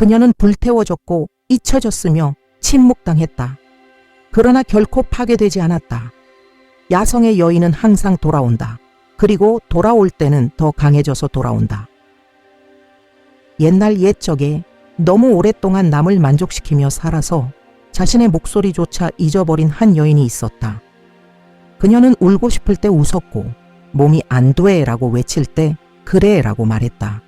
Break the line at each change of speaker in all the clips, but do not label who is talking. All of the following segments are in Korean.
그녀는 불태워졌고 잊혀졌으며 침묵당했다. 그러나 결코 파괴되지 않았다. 야성의 여인은 항상 돌아온다. 그리고 돌아올 때는 더 강해져서 돌아온다. 옛날 옛적에 너무 오랫동안 남을 만족시키며 살아서 자신의 목소리조차 잊어버린 한 여인이 있었다. 그녀는 울고 싶을 때 웃었고 몸이 안 돼라고 외칠 때 그래라고 말했다.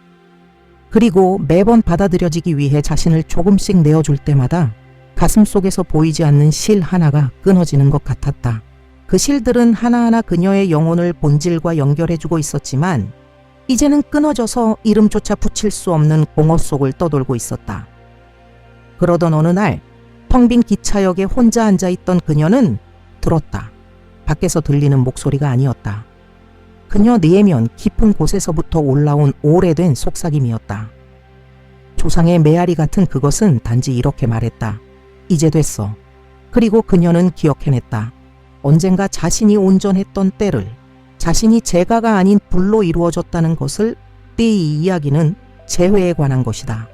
그리고 매번 받아들여지기 위해 자신을 조금씩 내어줄 때마다 가슴 속에서 보이지 않는 실 하나가 끊어지는 것 같았다. 그 실들은 하나하나 그녀의 영혼을 본질과 연결해주고 있었지만 이제는 끊어져서 이름조차 붙일 수 없는 공허 속을 떠돌고 있었다. 그러던 어느 날 텅 빈 기차역에 혼자 앉아 있던 그녀는 들었다. 밖에서 들리는 목소리가 아니었다. 그녀 내면 깊은 곳에서부터 올라온 오래된 속삭임이었다. 조상의 메아리 같은 그것은 단지 이렇게 말했다. 이제 됐어. 그리고 그녀는 기억해냈다. 언젠가 자신이 온전했던 때를 자신이 재가가 아닌 불로 이루어졌다는 것을 띠 이야기는 재회에 관한 것이다.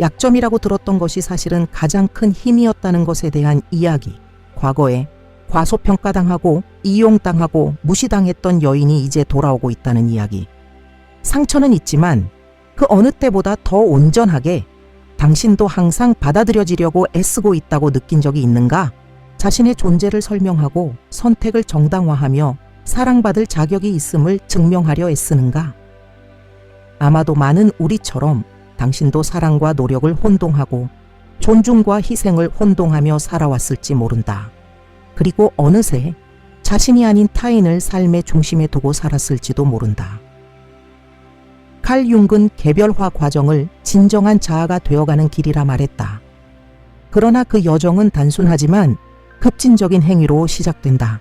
약점이라고 들었던 것이 사실은 가장 큰 힘이었다는 것에 대한 이야기. 과거에 과소평가당하고 이용당하고 무시당했던 여인이 이제 돌아오고 있다는 이야기. 상처는 있지만 그 어느 때보다 더 온전하게 당신도 항상 받아들여지려고 애쓰고 있다고 느낀 적이 있는가? 자신의 존재를 설명하고 선택을 정당화하며 사랑받을 자격이 있음을 증명하려 애쓰는가? 아마도 많은 우리처럼 당신도 사랑과 노력을 혼동하고 존중과 희생을 혼동하며 살아왔을지 모른다. 그리고 어느새 자신이 아닌 타인을 삶의 중심에 두고 살았을지도 모른다. 칼 융은 개별화 과정을 진정한 자아가 되어가는 길이라 말했다. 그러나 그 여정은 단순하지만 급진적인 행위로 시작된다.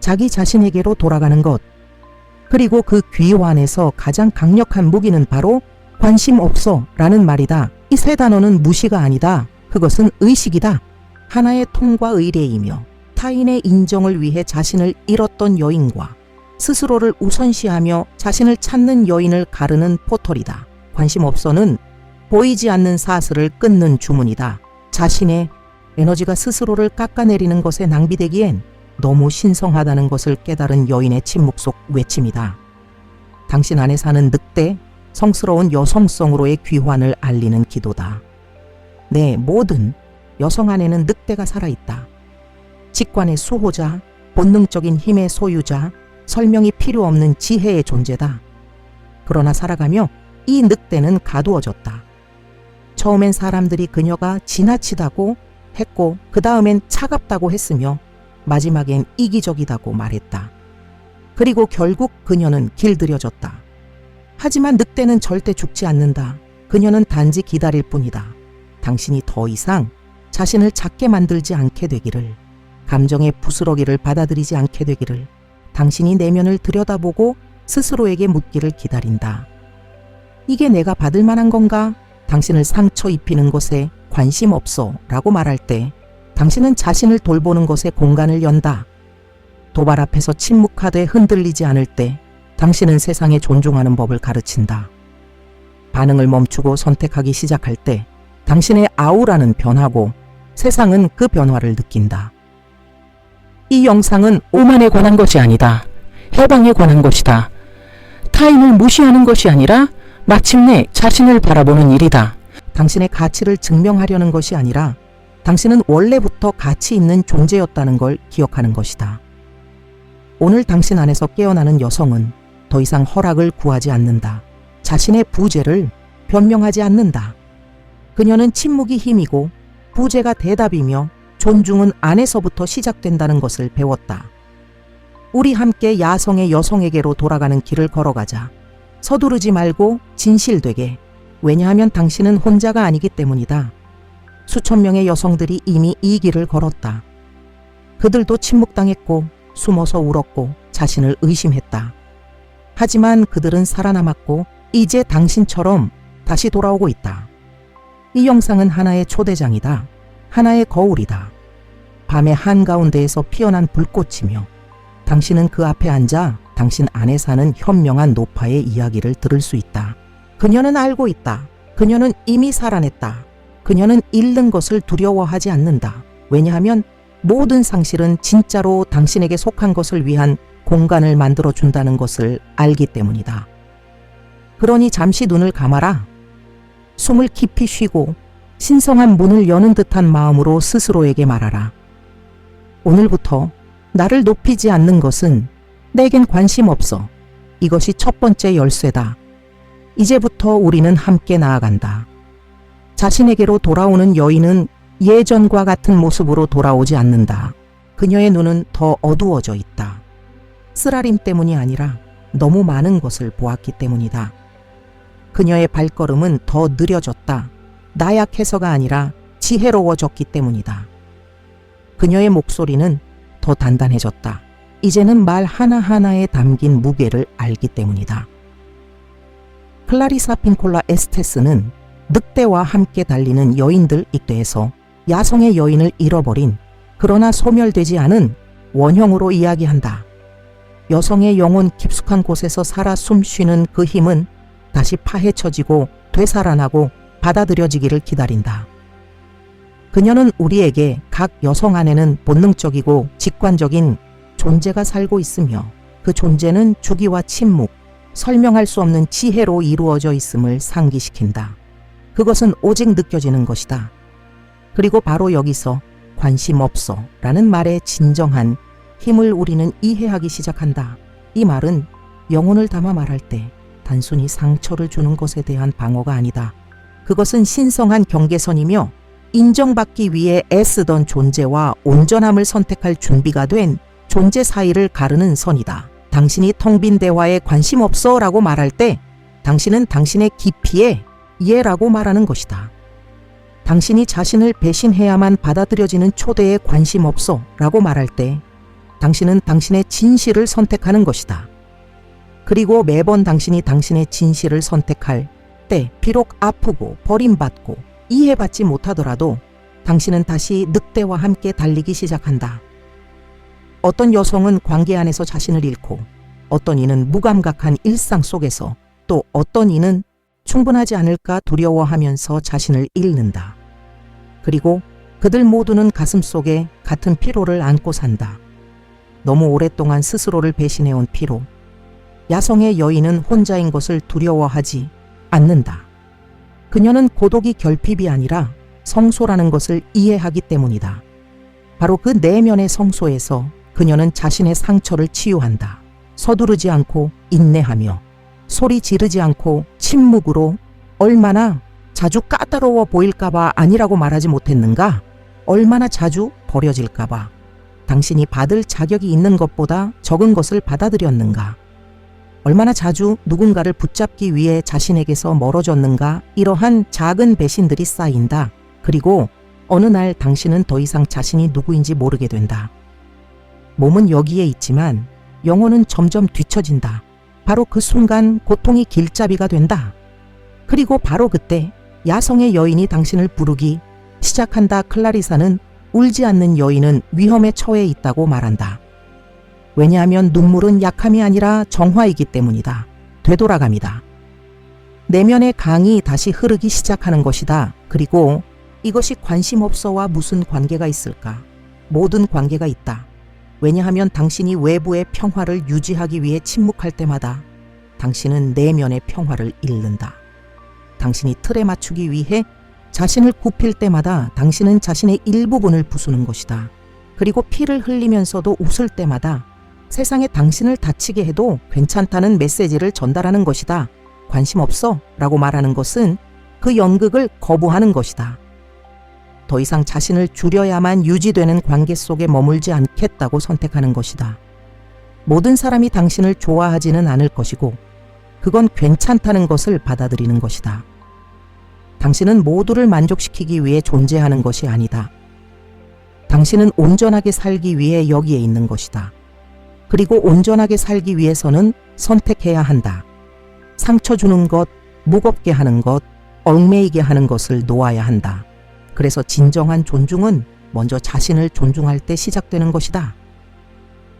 자기 자신에게로 돌아가는 것. 그리고 그 귀환에서 가장 강력한 무기는 바로 관심 없어 라는 말이다. 이 세 단어는 무시가 아니다. 그것은 의식이다. 하나의 통과 의례이며 타인의 인정을 위해 자신을 잃었던 여인과 스스로를 우선시하며 자신을 찾는 여인을 가르는 포털이다. 관심 없어는 보이지 않는 사슬을 끊는 주문이다. 자신의 에너지가 스스로를 깎아내리는 것에 낭비되기엔 너무 신성하다는 것을 깨달은 여인의 침묵 속 외침이다. 당신 안에 사는 늑대, 성스러운 여성성으로의 귀환을 알리는 기도다. 네, 모든 여성 안에는 늑대가 살아있다. 직관의 수호자, 본능적인 힘의 소유자, 설명이 필요 없는 지혜의 존재다. 그러나 살아가며 이 늑대는 가두어졌다. 처음엔 사람들이 그녀가 지나치다고 했고 그 다음엔 차갑다고 했으며 마지막엔 이기적이다고 말했다. 그리고 결국 그녀는 길들여졌다. 하지만 늑대는 절대 죽지 않는다. 그녀는 단지 기다릴 뿐이다. 당신이 더 이상 자신을 작게 만들지 않게 되기를, 감정의 부스러기를 받아들이지 않게 되기를, 당신이 내면을 들여다보고 스스로에게 묻기를 기다린다. 이게 내가 받을 만한 건가? 당신을 상처 입히는 것에 관심 없어 라고 말할 때 당신은 자신을 돌보는 것에 공간을 연다. 도발 앞에서 침묵하되 흔들리지 않을 때 당신은 세상에 존중하는 법을 가르친다. 반응을 멈추고 선택하기 시작할 때 당신의 아우라는 변하고 세상은 그 변화를 느낀다. 이 영상은 오만에 관한 것이 아니다. 해방에 관한 것이다. 타인을 무시하는 것이 아니라 마침내 자신을 바라보는 일이다. 당신의 가치를 증명하려는 것이 아니라 당신은 원래부터 가치 있는 존재였다는 걸 기억하는 것이다. 오늘 당신 안에서 깨어나는 여성은 더 이상 허락을 구하지 않는다. 자신의 부재를 변명하지 않는다. 그녀는 침묵이 힘이고 부재가 대답이며 존중은 안에서부터 시작된다는 것을 배웠다. 우리 함께 야성의 여성에게로 돌아가는 길을 걸어가자. 서두르지 말고 진실되게. 왜냐하면 당신은 혼자가 아니기 때문이다. 수천 명의 여성들이 이미 이 길을 걸었다. 그들도 침묵당했고 숨어서 울었고 자신을 의심했다. 하지만 그들은 살아남았고 이제 당신처럼 다시 돌아오고 있다. 이 영상은 하나의 초대장이다. 하나의 거울이다. 밤의 한가운데에서 피어난 불꽃이며 당신은 그 앞에 앉아 당신 안에 사는 현명한 노파의 이야기를 들을 수 있다. 그녀는 알고 있다. 그녀는 이미 살아냈다. 그녀는 잃는 것을 두려워하지 않는다. 왜냐하면 모든 상실은 진짜로 당신에게 속한 것을 위한 공간을 만들어 준다는 것을 알기 때문이다. 그러니 잠시 눈을 감아라. 숨을 깊이 쉬고 신성한 문을 여는 듯한 마음으로 스스로에게 말하라. 오늘부터 나를 높이지 않는 것은 내겐 관심 없어. 이것이 첫 번째 열쇠다. 이제부터 우리는 함께 나아간다. 자신에게로 돌아오는 여인은 예전과 같은 모습으로 돌아오지 않는다. 그녀의 눈은 더 어두워져 있다. 쓰라림 때문이 아니라 너무 많은 것을 보았기 때문이다. 그녀의 발걸음은 더 느려졌다. 나약해서가 아니라 지혜로워졌기 때문이다. 그녀의 목소리는 더 단단해졌다. 이제는 말 하나하나에 담긴 무게를 알기 때문이다. 클라리사 핀콜라 에스테스는 늑대와 함께 달리는 여인들 이때에서 야성의 여인을 잃어버린 그러나 소멸되지 않은 원형으로 이야기한다. 여성의 영혼 깊숙한 곳에서 살아 숨쉬는 그 힘은 다시 파헤쳐지고 되살아나고 받아들여지기를 기다린다. 그녀는 우리에게 각 여성 안에는 본능적이고 직관적인 존재가 살고 있으며 그 존재는 주기와 침묵, 설명할 수 없는 지혜로 이루어져 있음을 상기시킨다. 그것은 오직 느껴지는 것이다. 그리고 바로 여기서 관심 없어 라는 말의 진정한 힘을 우리는 이해하기 시작한다. 이 말은 영혼을 담아 말할 때 단순히 상처를 주는 것에 대한 방어가 아니다. 그것은 신성한 경계선이며 인정받기 위해 애쓰던 존재와 온전함을 선택할 준비가 된 존재 사이를 가르는 선이다. 당신이 텅 빈 대화에 관심 없어 라고 말할 때 당신은 당신의 깊이에 예라고 말하는 것이다. 당신이 자신을 배신해야만 받아들여지는 초대에 관심 없어 라고 말할 때 당신은 당신의 진실을 선택하는 것이다. 그리고 매번 당신이 당신의 진실을 선택할 때 비록 아프고 버림받고 이해받지 못하더라도 당신은 다시 늑대와 함께 달리기 시작한다. 어떤 여성은 관계 안에서 자신을 잃고 어떤 이는 무감각한 일상 속에서 또 어떤 이는 충분하지 않을까 두려워하면서 자신을 잃는다. 그리고 그들 모두는 가슴 속에 같은 피로를 안고 산다. 너무 오랫동안 스스로를 배신해온 피로. 야성의 여인은 혼자인 것을 두려워하지 않는다. 그녀는 고독이 결핍이 아니라 성소라는 것을 이해하기 때문이다. 바로 그 내면의 성소에서 그녀는 자신의 상처를 치유한다. 서두르지 않고 인내하며 소리 지르지 않고 침묵으로 얼마나 자주 까다로워 보일까봐 아니라고 말하지 못했는가? 얼마나 자주 버려질까봐 당신이 받을 자격이 있는 것보다 적은 것을 받아들였는가? 얼마나 자주 누군가를 붙잡기 위해 자신에게서 멀어졌는가? 이러한 작은 배신들이 쌓인다. 그리고 어느 날 당신은 더 이상 자신이 누구인지 모르게 된다. 몸은 여기에 있지만 영혼은 점점 뒤처진다. 바로 그 순간 고통이 길잡이가 된다. 그리고 바로 그때 야성의 여인이 당신을 부르기 시작한다. 클라리사는 울지 않는 여인은 위험에 처해 있다고 말한다. 왜냐하면 눈물은 약함이 아니라 정화이기 때문이다. 되돌아갑니다. 내면의 강이 다시 흐르기 시작하는 것이다. 그리고 이것이 관심 없어와 무슨 관계가 있을까? 모든 관계가 있다. 왜냐하면 당신이 외부의 평화를 유지하기 위해 침묵할 때마다 당신은 내면의 평화를 잃는다. 당신이 틀에 맞추기 위해 자신을 굽힐 때마다 당신은 자신의 일부분을 부수는 것이다. 그리고 피를 흘리면서도 웃을 때마다 세상에 당신을 다치게 해도 괜찮다는 메시지를 전달하는 것이다. 관심 없어 라고 말하는 것은 그 연극을 거부하는 것이다. 더 이상 자신을 줄여야만 유지되는 관계 속에 머물지 않겠다고 선택하는 것이다. 모든 사람이 당신을 좋아하지는 않을 것이고, 그건 괜찮다는 것을 받아들이는 것이다. 당신은 모두를 만족시키기 위해 존재하는 것이 아니다. 당신은 온전하게 살기 위해 여기에 있는 것이다. 그리고 온전하게 살기 위해서는 선택해야 한다. 상처 주는 것, 무겁게 하는 것, 얽매이게 하는 것을 놓아야 한다. 그래서 진정한 존중은 먼저 자신을 존중할 때 시작되는 것이다.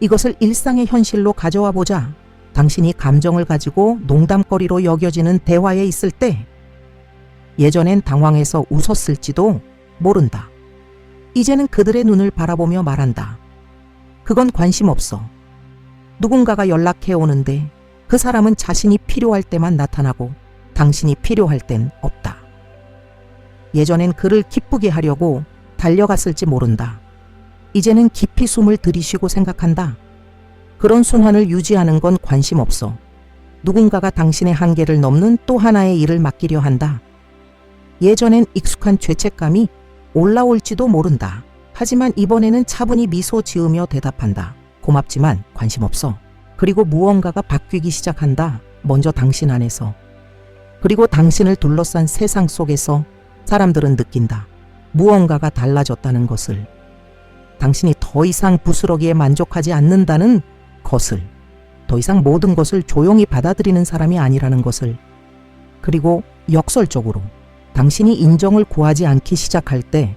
이것을 일상의 현실로 가져와 보자. 당신이 감정을 가지고 농담거리로 여겨지는 대화에 있을 때 예전엔 당황해서 웃었을지도 모른다. 이제는 그들의 눈을 바라보며 말한다. 그건 관심 없어. 누군가가 연락해 오는데 그 사람은 자신이 필요할 때만 나타나고 당신이 필요할 땐 없다. 예전엔 그를 기쁘게 하려고 달려갔을지 모른다. 이제는 깊이 숨을 들이쉬고 생각한다. 그런 순환을 유지하는 건 관심 없어. 누군가가 당신의 한계를 넘는 또 하나의 일을 맡기려 한다. 예전엔 익숙한 죄책감이 올라올지도 모른다. 하지만 이번에는 차분히 미소 지으며 대답한다. 고맙지만 관심 없어. 그리고 무언가가 바뀌기 시작한다. 먼저 당신 안에서. 그리고 당신을 둘러싼 세상 속에서 사람들은 느낀다. 무언가가 달라졌다는 것을. 당신이 더 이상 부스러기에 만족하지 않는다는 것을. 더 이상 모든 것을 조용히 받아들이는 사람이 아니라는 것을. 그리고 역설적으로 당신이 인정을 구하지 않기 시작할 때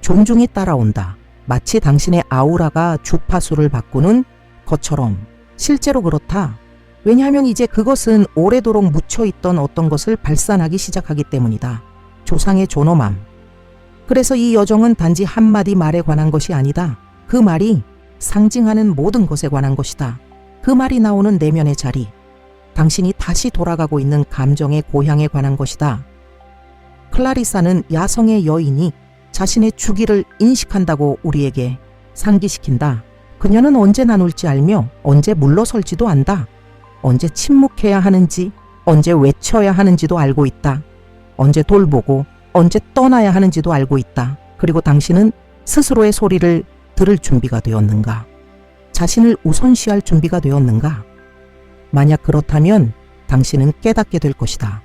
존중이 따라온다. 마치 당신의 아우라가 주파수를 바꾸는 것처럼 실제로 그렇다. 왜냐하면 이제 그것은 오래도록 묻혀있던 어떤 것을 발산하기 시작하기 때문이다. 조상의 존엄함. 그래서 이 여정은 단지 한마디 말에 관한 것이 아니다. 그 말이 상징하는 모든 것에 관한 것이다. 그 말이 나오는 내면의 자리. 당신이 다시 돌아가고 있는 감정의 고향에 관한 것이다. 클라리사는 야성의 여인이 자신의 주기를 인식한다고 우리에게 상기시킨다. 그녀는 언제 나눌지 알며 언제 물러설지도 안다. 언제 침묵해야 하는지, 언제 외쳐야 하는지도 알고 있다. 언제 돌보고, 언제 떠나야 하는지도 알고 있다. 그리고 당신은 스스로의 소리를 들을 준비가 되었는가? 자신을 우선시할 준비가 되었는가? 만약 그렇다면 당신은 깨닫게 될 것이다.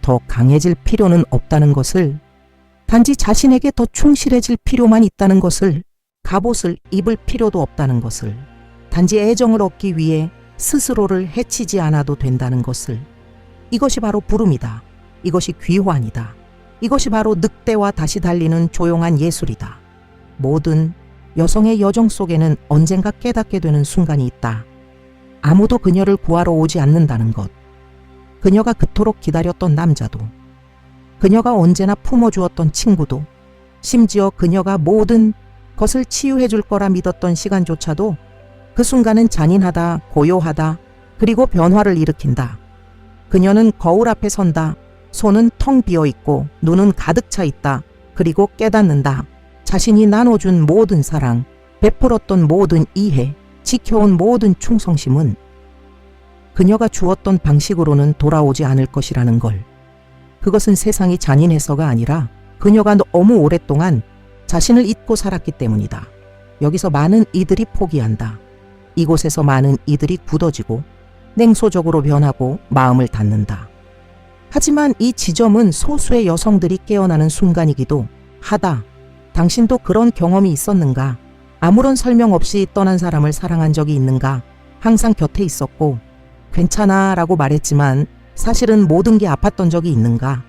더 강해질 필요는 없다는 것을 단지 자신에게 더 충실해질 필요만 있다는 것을 갑옷을 입을 필요도 없다는 것을 단지 애정을 얻기 위해 스스로를 해치지 않아도 된다는 것을 이것이 바로 부름이다. 이것이 귀환이다. 이것이 바로 늑대와 다시 달리는 조용한 예술이다. 모든 여성의 여정 속에는 언젠가 깨닫게 되는 순간이 있다. 아무도 그녀를 구하러 오지 않는다는 것. 그녀가 그토록 기다렸던 남자도, 그녀가 언제나 품어주었던 친구도, 심지어 그녀가 모든 것을 치유해 줄 거라 믿었던 시간조차도 그 순간은 잔인하다, 고요하다, 그리고 변화를 일으킨다. 그녀는 거울 앞에 선다. 손은 텅 비어 있고 눈은 가득 차 있다. 그리고 깨닫는다. 자신이 나눠준 모든 사랑, 베풀었던 모든 이해, 지켜온 모든 충성심은 그녀가 주었던 방식으로는 돌아오지 않을 것이라는 걸. 그것은 세상이 잔인해서가 아니라 그녀가 너무 오랫동안 자신을 잊고 살았기 때문이다. 여기서 많은 이들이 포기한다. 이곳에서 많은 이들이 굳어지고 냉소적으로 변하고 마음을 닫는다. 하지만 이 지점은 소수의 여성들이 깨어나는 순간이기도 하다. 당신도 그런 경험이 있었는가? 아무런 설명 없이 떠난 사람을 사랑한 적이 있는가? 항상 곁에 있었고 괜찮아 라고 말했지만 사실은 모든 게 아팠던 적이 있는가?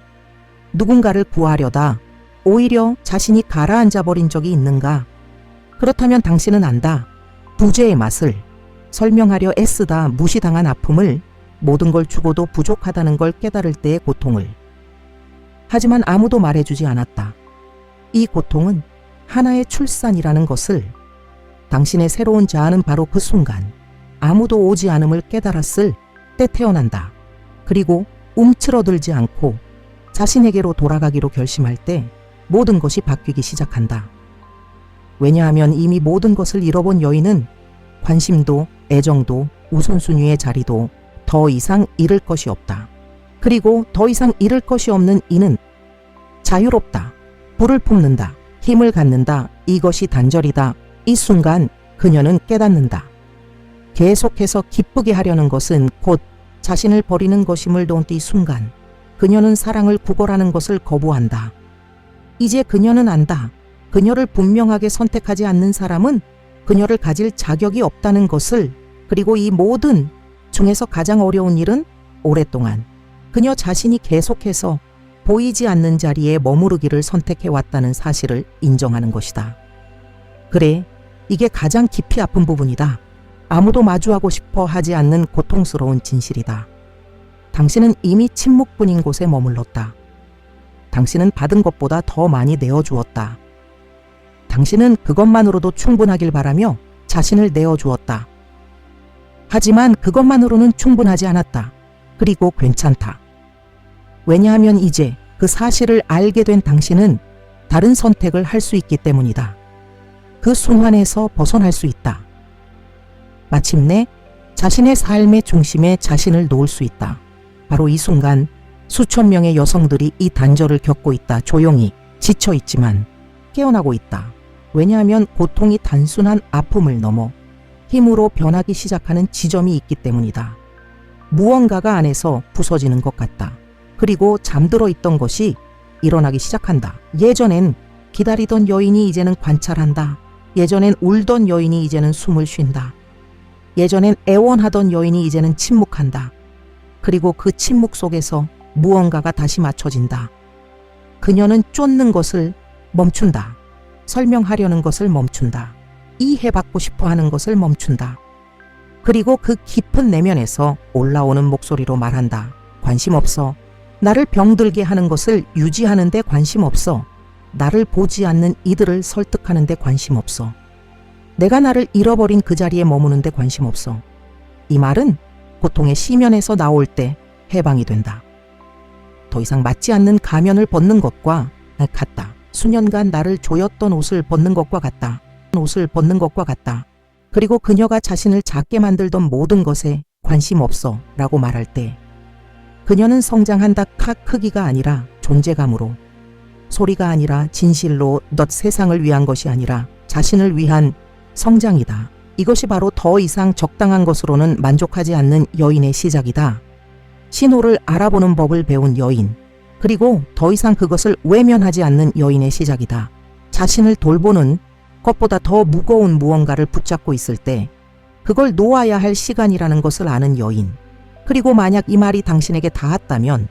누군가를 구하려다 오히려 자신이 가라앉아 버린 적이 있는가? 그렇다면 당신은 안다. 부재의 맛을 설명하려 애쓰다 무시당한 아픔을 모든 걸 주고도 부족하다는 걸 깨달을 때의 고통을. 하지만 아무도 말해주지 않았다. 이 고통은 하나의 출산이라는 것을 당신의 새로운 자아는 바로 그 순간 아무도 오지 않음을 깨달았을 때 태어난다. 그리고 움츠러들지 않고 자신에게로 돌아가기로 결심할 때 모든 것이 바뀌기 시작한다. 왜냐하면 이미 모든 것을 잃어본 여인은 관심도 애정도 우선순위의 자리도 더 이상 잃을 것이 없다. 그리고 더 이상 잃을 것이 없는 이는 자유롭다. 불을 품는다. 힘을 갖는다. 이것이 단절이다. 이 순간 그녀는 깨닫는다. 계속해서 기쁘게 하려는 것은 곧 자신을 버리는 것임을 돈띠 순간 그녀는 사랑을 구걸하는 것을 거부한다. 이제 그녀는 안다. 그녀를 분명하게 선택하지 않는 사람은 그녀를 가질 자격이 없다는 것을 그리고 이 모든 중에서 가장 어려운 일은 오랫동안 그녀 자신이 계속해서 보이지 않는 자리에 머무르기를 선택해 왔다는 사실을 인정하는 것이다. 그래, 이게 가장 깊이 아픈 부분이다. 아무도 마주하고 싶어 하지 않는 고통스러운 진실이다. 당신은 이미 침묵뿐인 곳에 머물렀다. 당신은 받은 것보다 더 많이 내어주었다. 당신은 그것만으로도 충분하길 바라며 자신을 내어주었다. 하지만 그것만으로는 충분하지 않았다. 그리고 괜찮다. 왜냐하면 이제 그 사실을 알게 된 당신은 다른 선택을 할 수 있기 때문이다. 그 순환에서 벗어날 수 있다. 마침내 자신의 삶의 중심에 자신을 놓을 수 있다. 바로 이 순간 수천 명의 여성들이 이 단절을 겪고 있다. 조용히 지쳐 있지만 깨어나고 있다. 왜냐하면 고통이 단순한 아픔을 넘어 힘으로 변하기 시작하는 지점이 있기 때문이다. 무언가가 안에서 부서지는 것 같다. 그리고 잠들어 있던 것이 일어나기 시작한다. 예전엔 기다리던 여인이 이제는 관찰한다. 예전엔 울던 여인이 이제는 숨을 쉰다. 예전엔 애원하던 여인이 이제는 침묵한다. 그리고 그 침묵 속에서 무언가가 다시 맞춰진다. 그녀는 쫓는 것을 멈춘다. 설명하려는 것을 멈춘다. 이해받고 싶어 하는 것을 멈춘다. 그리고 그 깊은 내면에서 올라오는 목소리로 말한다. 관심 없어. 나를 병들게 하는 것을 유지하는데 관심 없어. 나를 보지 않는 이들을 설득하는데 관심 없어. 내가 나를 잃어버린 그 자리에 머무는데 관심 없어. 이 말은 고통의 시면에서 나올 때 해방이 된다. 더 이상 맞지 않는 가면을 벗는 것과 같다. 수년간 나를 조였던 옷을 벗는 것과 같다. 옷을 벗는 것과 같다. 그리고 그녀가 자신을 작게 만들던 모든 것에 관심 없어 라고 말할 때 그녀는 성장한다 카 크기가 아니라 존재감으로 소리가 아니라 진실로 넛 세상을 위한 것이 아니라 자신을 위한 성장이다. 이것이 바로 더 이상 적당한 것으로는 만족하지 않는 여인의 시작이다. 신호를 알아보는 법을 배운 여인, 그리고 더 이상 그것을 외면하지 않는 여인의 시작이다. 자신을 돌보는 것보다 더 무거운 무언가를 붙잡고 있을 때 그걸 놓아야 할 시간이라는 것을 아는 여인. 그리고 만약 이 말이 당신에게 닿았다면,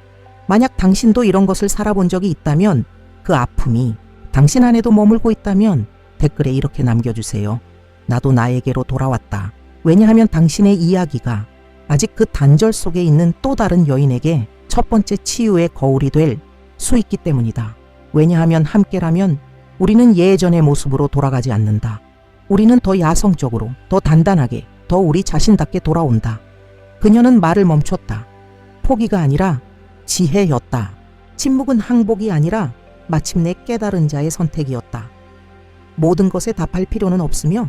만약 당신도 이런 것을 살아본 적이 있다면 그 아픔이 당신 안에도 머물고 있다면 댓글에 이렇게 남겨주세요. 나도 나에게로 돌아왔다. 왜냐하면 당신의 이야기가 아직 그 단절 속에 있는 또 다른 여인에게 첫 번째 치유의 거울이 될 수 있기 때문이다. 왜냐하면 함께라면 우리는 예전의 모습으로 돌아가지 않는다. 우리는 더 야성적으로, 더 단단하게, 더 우리 자신답게 돌아온다. 그녀는 말을 멈췄다. 포기가 아니라 지혜였다. 침묵은 항복이 아니라 마침내 깨달은 자의 선택이었다. 모든 것에 답할 필요는 없으며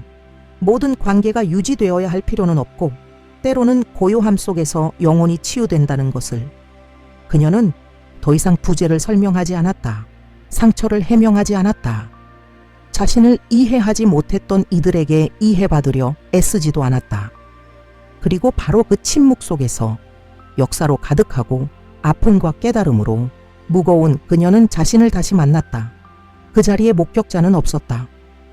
모든 관계가 유지되어야 할 필요는 없고 때로는 고요함 속에서 영혼이 치유된다는 것을 그녀는 더 이상 부재를 설명하지 않았다. 상처를 해명하지 않았다. 자신을 이해하지 못했던 이들에게 이해받으려 애쓰지도 않았다. 그리고 바로 그 침묵 속에서 역사로 가득하고 아픔과 깨달음으로 무거운 그녀는 자신을 다시 만났다. 그 자리에 목격자는 없었다.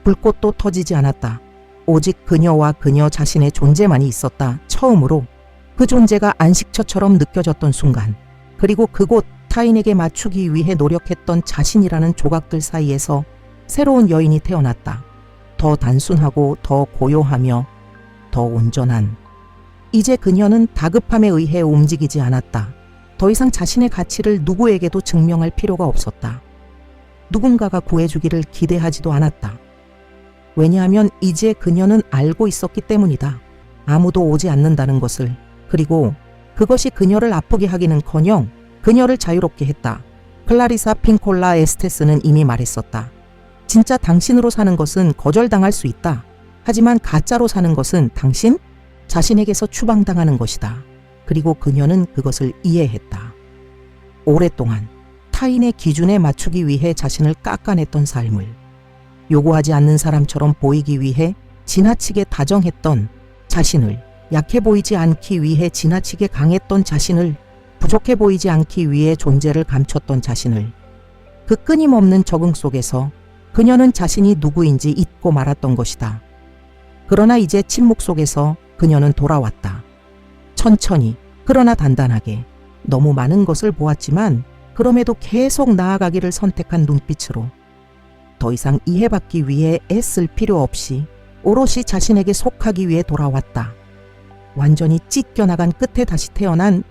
불꽃도 터지지 않았다. 오직 그녀와 그녀 자신의 존재만이 있었다. 처음으로 그 존재가 안식처처럼 느껴졌던 순간. 그리고 그곳 타인에게 맞추기 위해 노력했던 자신이라는 조각들 사이에서 새로운 여인이 태어났다. 더 단순하고 더 고요하며 더 온전한. 이제 그녀는 다급함에 의해 움직이지 않았다. 더 이상 자신의 가치를 누구에게도 증명할 필요가 없었다. 누군가가 구해주기를 기대하지도 않았다. 왜냐하면 이제 그녀는 알고 있었기 때문이다. 아무도 오지 않는다는 것을. 그리고 그것이 그녀를 아프게 하기는 커녕 그녀를 자유롭게 했다. 클라리사 핑콜라 에스테스는 이미 말했었다. 진짜 당신으로 사는 것은 거절당할 수 있다. 하지만 가짜로 사는 것은 당신 자신에게서 추방당하는 것이다. 그리고 그녀는 그것을 이해했다. 오랫동안 타인의 기준에 맞추기 위해 자신을 깎아냈던 삶을 요구하지 않는 사람처럼 보이기 위해 지나치게 다정했던 자신을 약해 보이지 않기 위해 지나치게 강했던 자신을 부족해 보이지 않기 위해 존재를 감췄던 자신을 그 끊임없는 적응 속에서 그녀는 자신이 누구인지 잊고 말았던 것이다. 그러나 이제 침묵 속에서 그녀는 돌아왔다. 천천히, 그러나 단단하게. 너무 많은 것을 보았지만 그럼에도 계속 나아가기를 선택한 눈빛으로 더 이상 이해받기 위해 애쓸 필요 없이 오롯이 자신에게 속하기 위해 돌아왔다. 완전히 찢겨나간 끝에 다시 태어난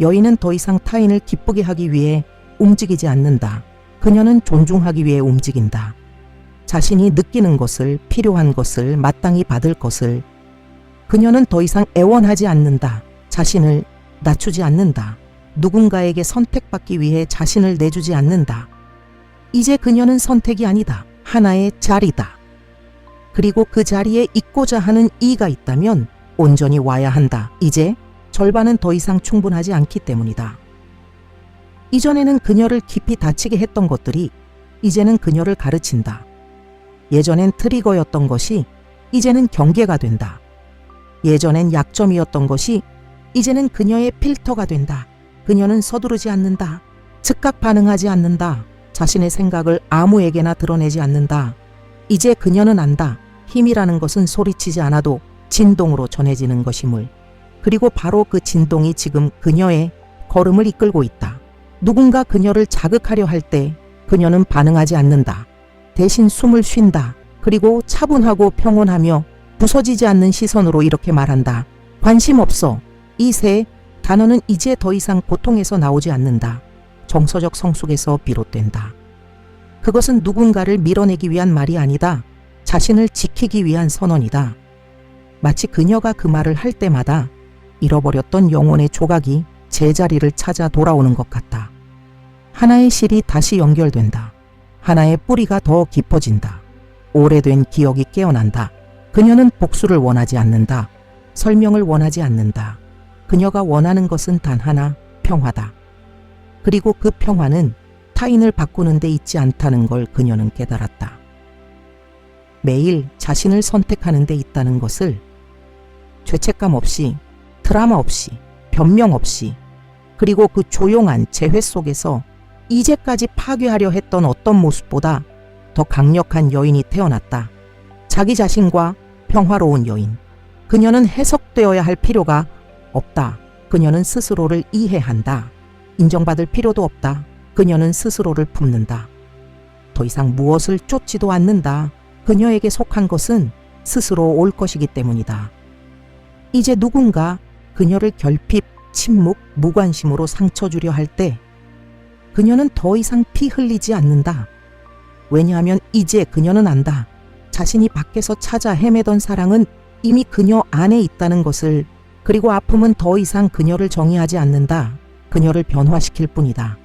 여인은 더 이상 타인을 기쁘게 하기 위해 움직이지 않는다. 그녀는 존중하기 위해 움직인다. 자신이 느끼는 것을, 필요한 것을, 마땅히 받을 것을. 그녀는 더 이상 애원하지 않는다. 자신을 낮추지 않는다. 누군가에게 선택받기 위해 자신을 내주지 않는다. 이제 그녀는 선택이 아니다. 하나의 자리다. 그리고 그 자리에 있고자 하는 이가 있다면 온전히 와야 한다. 이제 절반은 더 이상 충분하지 않기 때문이다. 이전에는 그녀를 깊이 다치게 했던 것들이 이제는 그녀를 가르친다. 예전엔 트리거였던 것이 이제는 경계가 된다. 예전엔 약점이었던 것이 이제는 그녀의 필터가 된다. 그녀는 서두르지 않는다. 즉각 반응하지 않는다. 자신의 생각을 아무에게나 드러내지 않는다. 이제 그녀는 안다. 힘이라는 것은 소리치지 않아도 진동으로 전해지는 것임을. 그리고 바로 그 진동이 지금 그녀의 걸음을 이끌고 있다. 누군가 그녀를 자극하려 할 때 그녀는 반응하지 않는다. 대신 숨을 쉰다. 그리고 차분하고 평온하며 부서지지 않는 시선으로 이렇게 말한다. 관심 없어. 이세 단어는 이제 더 이상 고통에서 나오지 않는다. 정서적 성숙에서 비롯된다. 그것은 누군가를 밀어내기 위한 말이 아니다. 자신을 지키기 위한 선언이다. 마치 그녀가 그 말을 할 때마다 잃어버렸던 영혼의 조각이 제자리를 찾아 돌아오는 것 같다. 하나의 실이 다시 연결된다. 하나의 뿌리가 더 깊어진다. 오래된 기억이 깨어난다. 그녀는 복수를 원하지 않는다. 설명을 원하지 않는다. 그녀가 원하는 것은 단 하나, 평화다. 그리고 그 평화는 타인을 바꾸는 데 있지 않다는 걸 그녀는 깨달았다. 매일 자신을 선택하는 데 있다는 것을 죄책감 없이, 드라마 없이, 변명 없이, 그리고 그 조용한 재회 속에서 이제까지 파괴하려 했던 어떤 모습보다 더 강력한 여인이 태어났다. 자기 자신과 평화로운 여인. 그녀는 해석되어야 할 필요가 없다. 그녀는 스스로를 이해한다. 인정받을 필요도 없다. 그녀는 스스로를 품는다. 더 이상 무엇을 쫓지도 않는다. 그녀에게 속한 것은 스스로 올 것이기 때문이다. 이제 누군가 그녀를 결핍, 침묵, 무관심으로 상처 주려 할 때 그녀는 더 이상 피 흘리지 않는다. 왜냐하면 이제 그녀는 안다. 자신이 밖에서 찾아 헤매던 사랑은 이미 그녀 안에 있다는 것을 그리고 아픔은 더 이상 그녀를 정의하지 않는다. 그녀를 변화시킬 뿐이다.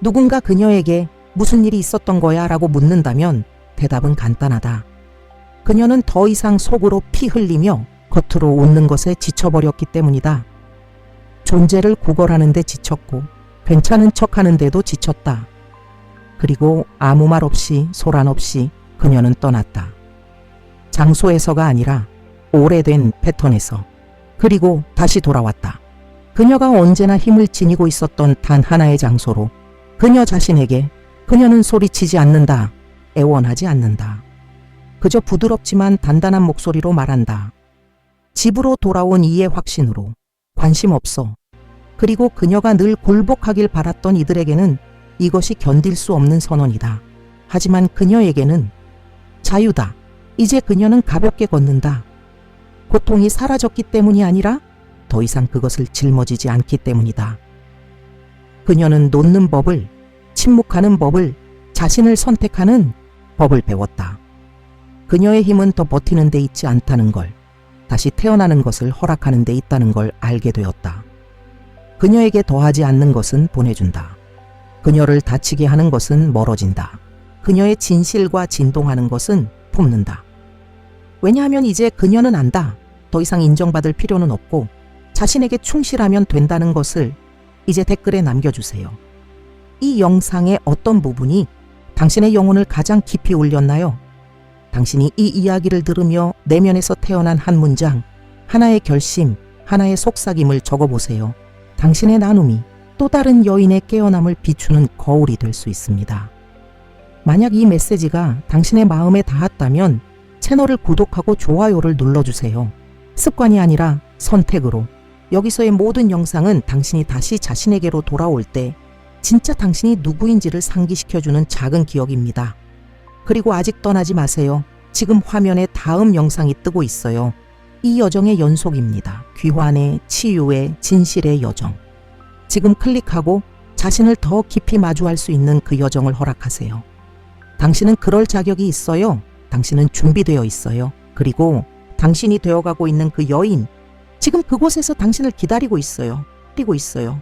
누군가 그녀에게 무슨 일이 있었던 거야 라고 묻는다면 대답은 간단하다. 그녀는 더 이상 속으로 피 흘리며 겉으로 웃는 것에 지쳐버렸기 때문이다. 존재를 구걸하는데 지쳤고 괜찮은 척 하는데도 지쳤다. 그리고 아무 말 없이 소란 없이 그녀는 떠났다. 장소에서가 아니라 오래된 패턴에서 그리고 다시 돌아왔다. 그녀가 언제나 힘을 지니고 있었던 단 하나의 장소로 그녀 자신에게 그녀는 소리치지 않는다. 애원하지 않는다. 그저 부드럽지만 단단한 목소리로 말한다. 집으로 돌아온 이의 확신으로 관심 없어. 그리고 그녀가 늘 굴복하길 바랐던 이들에게는 이것이 견딜 수 없는 선언이다. 하지만 그녀에게는 자유다. 이제 그녀는 가볍게 걷는다. 고통이 사라졌기 때문이 아니라 더 이상 그것을 짊어지지 않기 때문이다. 그녀는 놓는 법을, 침묵하는 법을, 자신을 선택하는 법을 배웠다. 그녀의 힘은 더 버티는 데 있지 않다는 걸, 다시 태어나는 것을 허락하는 데 있다는 걸 알게 되었다. 그녀에게 더하지 않는 것은 보내준다. 그녀를 다치게 하는 것은 멀어진다. 그녀의 진실과 진동하는 것은 품는다. 왜냐하면 이제 그녀는 안다. 더 이상 인정받을 필요는 없고 자신에게 충실하면 된다는 것을 이제 댓글에 남겨주세요. 이 영상의 어떤 부분이 당신의 영혼을 가장 깊이 울렸나요? 당신이 이 이야기를 들으며 내면에서 태어난 한 문장, 하나의 결심, 하나의 속삭임을 적어보세요. 당신의 나눔이 또 다른 여인의 깨어남을 비추는 거울이 될 수 있습니다. 만약 이 메시지가 당신의 마음에 닿았다면 채널을 구독하고 좋아요를 눌러주세요. 습관이 아니라 선택으로. 여기서의 모든 영상은 당신이 다시 자신에게로 돌아올 때 진짜 당신이 누구인지를 상기시켜주는 작은 기억입니다. 그리고 아직 떠나지 마세요. 지금 화면에 다음 영상이 뜨고 있어요. 이 여정의 연속입니다. 귀환의, 치유의, 진실의 여정. 지금 클릭하고 자신을 더 깊이 마주할 수 있는 그 여정을 허락하세요. 당신은 그럴 자격이 있어요. 당신은 준비되어 있어요. 그리고 당신이 되어가고 있는 그 여인, 지금 그곳에서 당신을 기다리고 있어요. 기다리고 있어요.